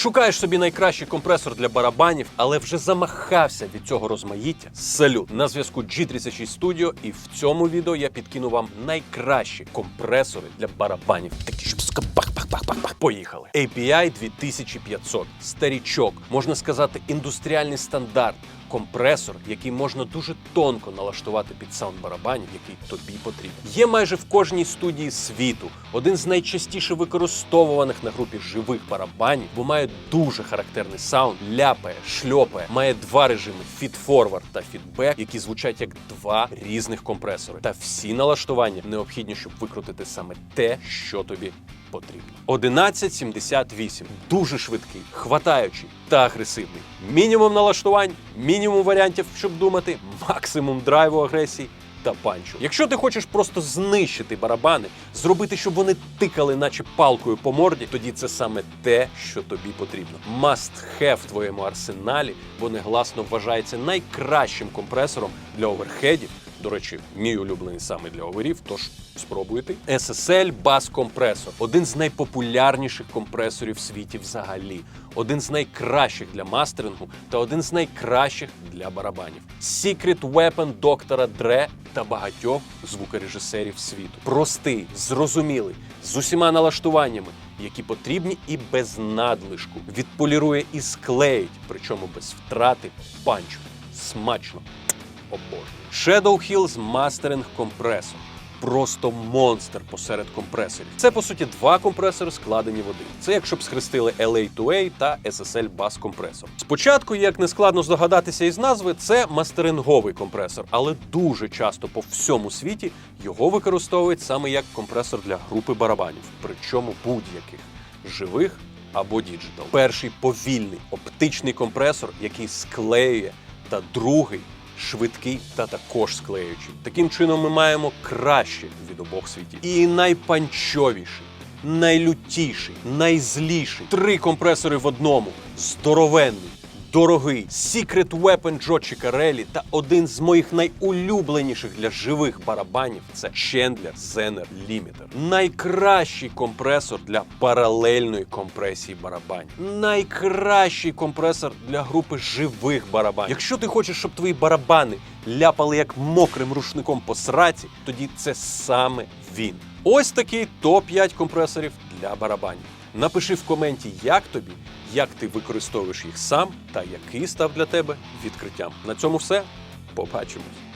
Шукаєш собі найкращий компресор для барабанів, але вже замахався від цього розмаїття. Салют! На зв'язку G36 Studio, і в цьому відео я підкину вам найкращі компресори для барабанів. Такі щоб скабах пах пах пах пах Поїхали. API 2500. Старічок, можна сказати, індустріальний стандарт. Компресор, який можна дуже тонко налаштувати під саунд барабанів, який тобі потрібен. Є майже в кожній студії світу. Один з найчастіше використовуваних на групі живих барабанів, бо має дуже характерний саунд, ляпає, шльопає, має два режими фід-форвард та фідбек, які звучать як два різних компресори. Та всі налаштування необхідні, щоб викрутити саме те, що тобі потрібно. 1178. Дуже швидкий, хватаючий та агресивний. Мінімум налаштувань, мінімум варіантів, щоб думати, максимум драйву агресії та панчу. Якщо ти хочеш просто знищити барабани, зробити, щоб вони тикали, наче палкою по морді, тоді це саме те, що тобі потрібно. Must have в твоєму арсеналі, бо негласно вважається найкращим компресором для оверхедів. До речі, мій улюблений саме для оверів, тож спробуйте. SSL Bass компресор один з найпопулярніших компресорів в світі взагалі, один з найкращих для мастерингу та один з найкращих для барабанів. Secret Weapon доктора Дре та багатьох звукорежисерів світу. Простий, зрозумілий, з усіма налаштуваннями, які потрібні і без надлишку. Відполірує і склеїть, причому без втрати панчу. Смачно обожнюю. Shadow Hills Mastering Compressor. Просто монстр посеред компресорів. Це по суті два компресори складені в один. Це якщо б схрестили LA2A та SSL Bass компресор. Спочатку, як не складно здогадатися із назви, це мастеринговий компресор, але дуже часто по всьому світі його використовують саме як компресор для групи барабанів, причому будь-яких живих або діджитал. Перший повільний оптичний компресор, який склеює, та другий швидкий та також склеючий. Таким чином, ми маємо краще від обох світів. І найпанчовіший, найлютіший, найзліший. Три компресори в одному. Здоровенний. Дорогий Secret Weapon Джо Чікарелі та один з моїх найулюбленіших для живих барабанів це Chandler Zener Limiter. Найкращий компресор для паралельної компресії барабанів. Найкращий компресор для групи живих барабанів. Якщо ти хочеш, щоб твої барабани ляпали як мокрим рушником по сраці, тоді це саме він. Ось такий топ-5 компресорів для барабанів. Напиши в коменті, як тобі, як ти використовуєш їх сам та який став для тебе відкриттям. На цьому все. Побачимось.